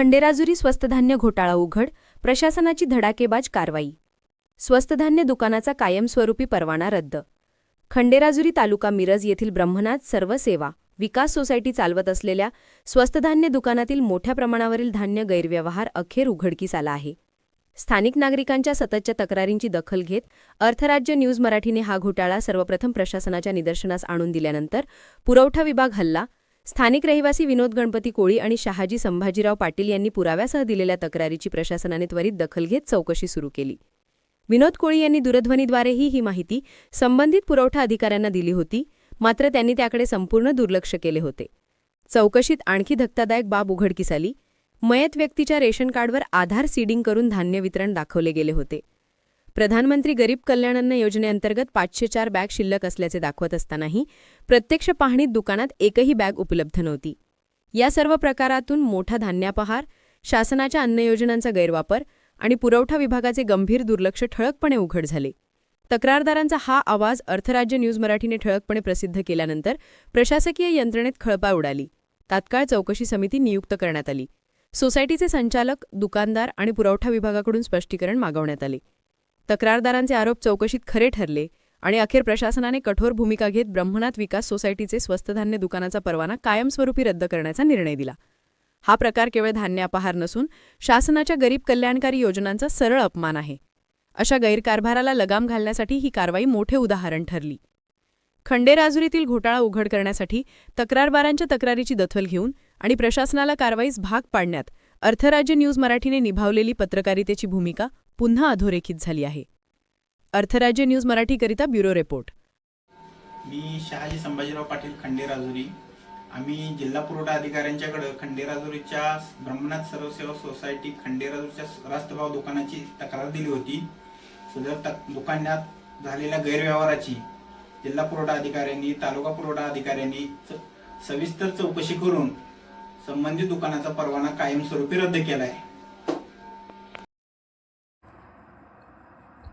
खंडेराजुरी स्वस्तधान्य घोटाळा उघड प्रशासनाची धडाकेबाज कारवाई. स्वस्तधान्य दुकानाचा कायमस्वरूपी परवाना रद्द. खंडेराजुरी तालुका मिरज येथील ब्रह्मनाथ सर्व सेवा विकास सोसायटी चालवत असलेल्या स्वस्तधान्य दुकानातील मोठ्या प्रमाणावरील धान्य गैरव्यवहार अखेर उघडकीस आला आहे. स्थानिक नागरिकांच्या सततच्या तक्रारींची दखल घेत अर्थराज्य न्यूज मराठीने हा घोटाळा सर्वप्रथम प्रशासनाच्या निदर्शनास आणून दिल्यानंतर पुरवठा विभाग हल्ला स्थानिक रहिवासी विनोद गणपती कोळी आणि शहाजी संभाजीराव पाटील यांनी पुराव्यासह दिलेल्या तक्रारीची प्रशासनाने त्वरित दखल घेत चौकशी सुरू केली. विनोद कोळी यांनी दूरध्वनीद्वारेही ही माहिती संबंधित पुरवठा अधिकाऱ्यांना दिली होती मात्र त्यांनी त्याकडे संपूर्ण दुर्लक्ष केले होते. चौकशीत आणखी धक्कादायक बाब उघडकीस आली. मयत व्यक्तीच्या रेशन कार्डवर आधार सीडिंग करून धान्य वितरण दाखवले गेले होते. प्रधानमंत्री गरीब कल्याण अन्न योजनेअंतर्गत पाचशे चार बॅग शिल्लक असल्याचे दाखवत असतानाही प्रत्यक्ष पाहणीत दुकानात एकही बॅग उपलब्ध नव्हती. या सर्व प्रकारातून मोठा धान्यापहार शासनाच्या अन्न योजनांचा गैरवापर आणि पुरवठा विभागाचे गंभीर दुर्लक्ष ठळकपणे उघड झाले. तक्रारदारांचा हा आवाज अर्थराज्य न्यूज मराठीने ठळकपणे प्रसिद्ध केल्यानंतर प्रशासकीय यंत्रणेत खळपा उडाली. तात्काळ चौकशी समिती नियुक्त करण्यात आली. सोसायटीचे संचालक दुकानदार आणि पुरवठा विभागाकडून स्पष्टीकरण मागवण्यात आले. तक्रारदारांचे आरोप चौकशीत खरे ठरले आणि अखेर प्रशासनाने कठोर भूमिका घेत ब्रह्मनाथ विकास सोसायटीचे स्वस्त धान्य दुकानाचा परवाना कायमस्वरूपी रद्द करण्याचा निर्णय दिला. हा प्रकार केवळ धान्य अपहार नसून शासनाच्या गरीब कल्याणकारी योजनांचा सरळ अपमान आहे. अशा गैरकारभाराला लगाम घालण्यासाठी ही कारवाई मोठे उदाहरण ठरली. खंडेराजुरीतील घोटाळा उघड करण्यासाठी तक्रारबारांच्या तक्रारीची दखल घेऊन आणि प्रशासनाला कारवाईस भाग पाडण्यात अर्थराज्य न्यूज मराठीने निभावलेली पत्रकारितेची भूमिका पुन्हा अधोरेखित झाली आहे. अर्थराज्य न्यूज मराठीकरिता ब्युरो रिपोर्ट. मी शहाजी संभाजीराव पाटील खंडेराजुरी. आम्ही जिल्हा पुरवठा अधिकाऱ्यांच्याकडे खंडेराजुरीच्या ब्रह्मनाथ सर्वसेवा सोसायटी खंडेराजुरीच्या रास्तभाव दुकानाची तक्रार दिली होती. सदर तक दुकानात झालेल्या गैरव्यवहाराची जिल्हा पुरवठा अधिकाऱ्यांनी तालुका पुरवठा अधिकाऱ्यांनी सविस्तर चौकशी करून संबंधित दुकानाचा परवाना कायमस्वरूपी रद्द केला आहे